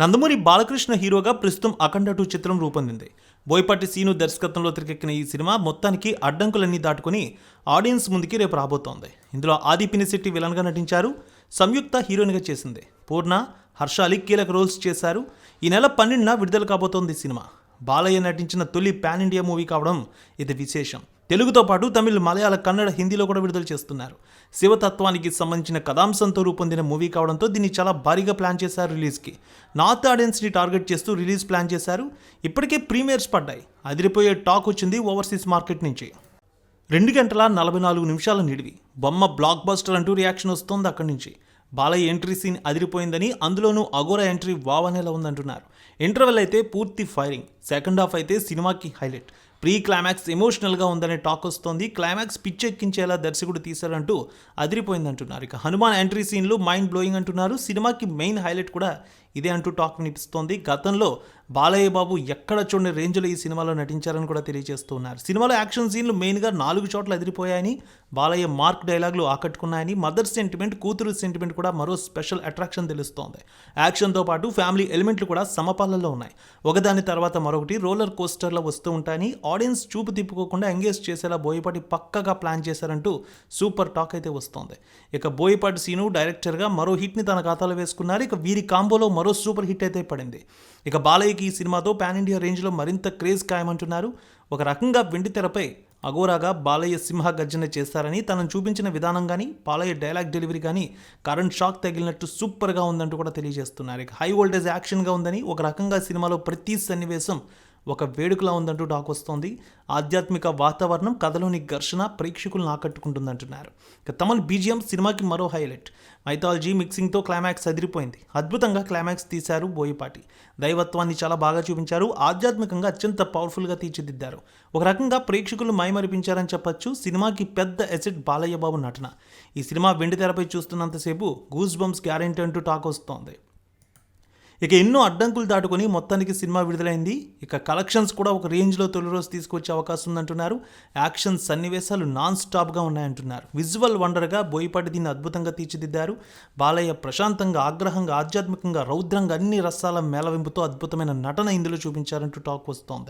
నందమూరి బాలకృష్ణ హీరోగా ప్రస్తుతం అఖండ టూ చిత్రం రూపొందింది. బోయపాటి సీను దర్శకత్వంలో తెరకెక్కిన ఈ సినిమా మొత్తానికి అడ్డంకులన్నీ దాటుకుని ఆడియన్స్ ముందుకి రేపు రాబోతోంది. ఇందులో ఆది పినిశెట్టి విలన్గా నటించారు సంయుక్త హీరోయిన్గా చేసింది. పూర్ణ హర్షాలి కీలక రోల్స్ చేశారు. ఈ నెల పన్నెండున విడుదల కాబోతోంది ఈ సినిమా. బాలయ్య నటించిన తొలి పాన్ ఇండియా మూవీ కావడం ఇది విశేషం. తెలుగుతో పాటు తమిళ్ మలయాళ కన్నడ హిందీలో కూడా విడుదల చేస్తున్నారు. శివతత్వానికి సంబంధించిన కథాంశంతో రూపొందిన మూవీ కావడంతో దీన్ని చాలా భారీగా ప్లాన్ చేశారు రిలీజ్కి. నార్త్ ఆడియన్స్ని టార్గెట్ చేస్తూ రిలీజ్ ప్లాన్ చేశారు. ఇప్పటికే ప్రీమియర్స్ పడ్డాయి. అదిరిపోయే టాక్ వచ్చింది ఓవర్సీస్ మార్కెట్ నుంచి. రెండు గంటల నలభై నాలుగు నిమిషాల నిడివి. బొమ్మ బ్లాక్ బస్టర్ అంటూ రియాక్షన్ వస్తోంది అక్కడి నుంచి. బాలయ్య ఎంట్రీ సీన్ అదిరిపోయిందని అందులోనూ అగోరా ఎంట్రీ వావ్ అనేలా ఉందంటున్నారు. ఇంటర్వెల్ అయితే పూర్తి ఫైరింగ్. సెకండ్ హాఫ్ అయితే సినిమాకి హైలైట్. ప్రీ క్లైమాక్స్ ఎమోషనల్గా ఉందనే టాక్ వస్తోంది. క్లైమాక్స్ పిచ్చెక్కించేలా దర్శకుడు తీశారంటూ అదిరిపోయిందంటున్నారు. ఇక హనుమాన్ ఎంట్రీ సీన్లు మైండ్ బ్లోయింగ్ అంటున్నారు. సినిమాకి మెయిన్ హైలైట్ కూడా ఇదే అంటూ టాక్ వినిపిస్తోంది. గతంలో బాలయ్య బాబు ఎక్కడ చూడని రేంజ్లో ఈ సినిమాలో నటించారని కూడా తెలియజేస్తున్నారు సినిమాలో యాక్షన్ సీన్లు మెయిన్గా నాలుగు చోట్ల ఎదిరిపోయాయని బాలయ్య మార్క్ డైలాగులు ఆకట్టుకున్నాయని మదర్ సెంటిమెంట్ కూతురు సెంటిమెంట్ కూడా మరో స్పెషల్ అట్రాక్షన్ తెలుస్తోంది. యాక్షన్తో పాటు ఫ్యామిలీ ఎలిమెంట్లు కూడా సమపాలల్లో ఉన్నాయి. ఒకదాని తర్వాత మరొకటి రోలర్ కోస్టర్లో వస్తూ ఉంటాయని ఆడియన్స్ చూపు తిప్పుకోకుండా ఎంగేజ్ చేసేలా బోయపాటి పక్కగా ప్లాన్ చేశారంటూ సూపర్ టాక్ అయితే వస్తోంది. ఇక బోయపాటి సీను డైరెక్టర్గా మరో హిట్ని తన ఖాతాలో వేసుకున్నారు. ఇక వీరి కాంబోలో మరో సూపర్ హిట్ అయితే పడింది. ఇక బాలయ్య బాలయ్యకి ఈ సినిమాతో పాన్ ఇండియా రేంజ్లో మరింత క్రేజ్ ఖాయమంటున్నారు. ఒక రకంగా వెండి తెరపై అఘోరాగా బాలయ్య సింహ గర్జన చేస్తారని తనను చూపించిన విధానం కానీ బాలయ్య డైలాగ్ డెలివరీ కానీ కరెంట్ షాక్ తగిలినట్టు సూపర్గా ఉందంటూ కూడా తెలియజేస్తున్నారు. ఇక హై వోల్టేజ్ యాక్షన్గా ఉందని ఒక రకంగా సినిమాలో ప్రతి సన్నివేశం ఒక వేడుకలా ఉందంటూ టాక్ వస్తోంది. ఆధ్యాత్మిక వాతావరణం కథలోని ఘర్షణ ప్రేక్షకులను ఆకట్టుకుంటుందంటున్నారు. ఇక తమల్ బీజిఎం సినిమాకి మరో హైలైట్. మైథాలజీ మిక్సింగ్తో క్లైమాక్స్ అదిరిపోయింది. అద్భుతంగా క్లైమాక్స్ తీశారు బోయపాటి. దైవత్వాన్ని చాలా బాగా చూపించారు. ఆధ్యాత్మికంగా అత్యంత పవర్ఫుల్గా తీర్చిదిద్దారు. ఒక రకంగా ప్రేక్షకులు మైమరిపించారని చెప్పొచ్చు. సినిమాకి పెద్ద ఎసెట్ బాలయ్య బాబు నటన. ఈ సినిమా వెండి తెరపై చూస్తున్నంతసేపు గూస్ బంప్స్ గ్యారెంటీ అంటూ టాక్ వస్తోంది. ఇక ఎన్నో అడ్డంకులు దాటుకొని మొత్తానికి సినిమా విడుదలైంది. ఇక కలెక్షన్స్ కూడా ఒక రేంజ్లో తొలి రోజు తీసుకొచ్చే అవకాశం ఉందంటున్నారు. యాక్షన్ సన్నివేశాలు నాన్ స్టాప్గా ఉన్నాయంటున్నారు. విజువల్ వండర్గా బోయపాటి దీన్ని అద్భుతంగా తీర్చిదిద్దారు. బాలయ్య ప్రశాంతంగా ఆగ్రహంగా ఆధ్యాత్మికంగా రౌద్రంగా అన్ని రసాల మేళవింపుతో అద్భుతమైన నటన ఇందులో చూపించారంటూ టాక్ వస్తోంది.